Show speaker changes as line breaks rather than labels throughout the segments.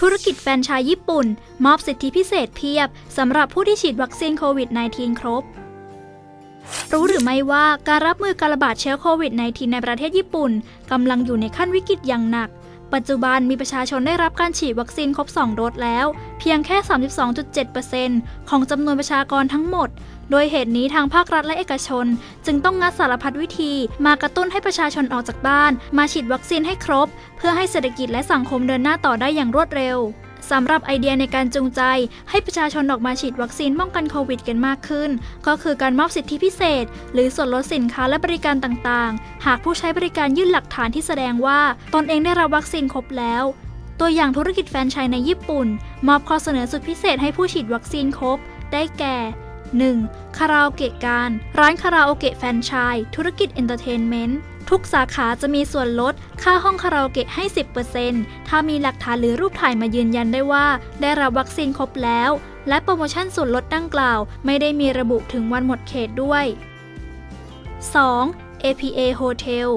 ธุรกิจแฟรนไชส์ญี่ปุ่น มอบสิทธิพิเศษเพียบสำหรับผู้ที่ฉีดวัคซีนโควิด -19 ครบ รู้หรือไม่ว่าการรับมือการระบาดเชื้อโควิด -19 ในประเทศญี่ปุ่นกำลังอยู่ในขั้นวิกฤตอย่างหนัก ปัจจุบันมีประชาชนได้รับการฉีดวัคซีนครบ 2 โดสแล้ว เพียงแค่ 32.7%ของจำนวนประชากรทั้งหมด โดยเหตุนี้ทางภาครัฐและเอกชน จึงต้องงัดสารพัดวิธี มากระตุ้นให้ประชาชนออกจากบ้าน มาฉีดวัคซีนให้ครบ เพื่อให้เศรษฐกิจและสังคมเดินหน้าต่อได้อย่างรวดเร็ว สำหรับไอเดียในการจูงใจ ให้ประชาชนออกมาฉีดวัคซีนป้องกันโควิดกันมากขึ้น ก็คือการมอบสิทธิพิเศษ หรือส่วนลดสินค้าและบริการต่างๆ หากผู้ใช้บริการยื่นหลักฐานที่แสดงว่า ตนเองได้รับวัคซีนครบแล้ว ตัวอย่างธุรกิจแฟรนไชส์ในญี่ปุ่น มอบข้อเสนอสุดพิเศษให้ผู้ฉีดวัคซีนครบ ได้แก่ 1. คาราโอเกะการ ร้านคาราโอเกะแฟรนไชส์ธุรกิจเอนเตอร์เทนเมนต์ ทุกสาขาจะมีส่วนลด ค่าห้องคาราโอเกะให้ 10%ถ้ามีหลักฐานหรือรูปถ่ายมายืนยันได้ว่า ได้รับวัคซีนครบแล้ว และโปรโมชั่นส่วนลดดังกล่าว ไม่ได้มีระบุถึงวันหมดเขตด้วย 2. APA Hotel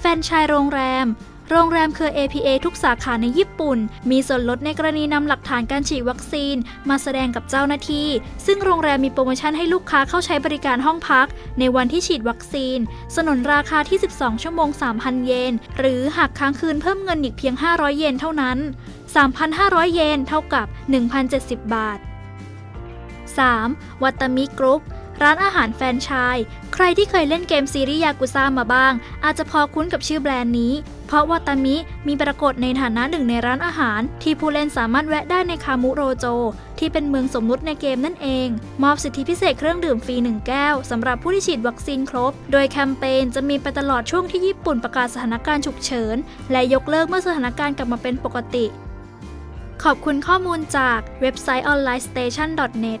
แฟนชายโรงแรม โรงแรมเครือ APA ทุกสาขาในญี่ปุ่น มีส่วนลดในกรณีนำหลักฐานการฉีดวัคซีน มาแสดงกับเจ้าหน้าที่ ซึ่งโรงแรมมีโปรโมชั่นให้ลูกค้าเข้าใช้บริการห้องพัก ในวันที่ฉีดวัคซีน สนนราคาที่ 12 ชั่วโมง 3,000 เยน หรือหากค้างคืนเพิ่มเงินอีกเพียง 500 เยนเท่านั้น 3,500 เยนเท่ากับ 1,070 บาท 3. วัตตามิกรุ๊ป ร้านอาหารแฟรนไชส์ใครที่เคยเล่นเกมซีรีส์ยากุซ่ามาบ้าง อาจจะพอคุ้นกับชื่อแบรนด์นี้ เพราะวัตตามิมีปรากฏในฐานะหนึ่งในร้านอาหาร ที่ผู้เล่นสามารถแวะได้ในคามุโรโจ ที่เป็นเมืองสมมุติในเกมนั่นเอง มอบสิทธิพิเศษเครื่องดื่มฟรี 1 แก้วสำหรับผู้ที่ฉีดวัคซีนครบ โดยแคมเปญจะมีไปตลอดช่วงที่ญี่ปุ่นประกาศสถานการณ์ฉุกเฉิน และยกเลิกเมื่อสถานการณ์กลับมาเป็นปกติ ขอบคุณข้อมูลจากเว็บไซต์ onlinestation.net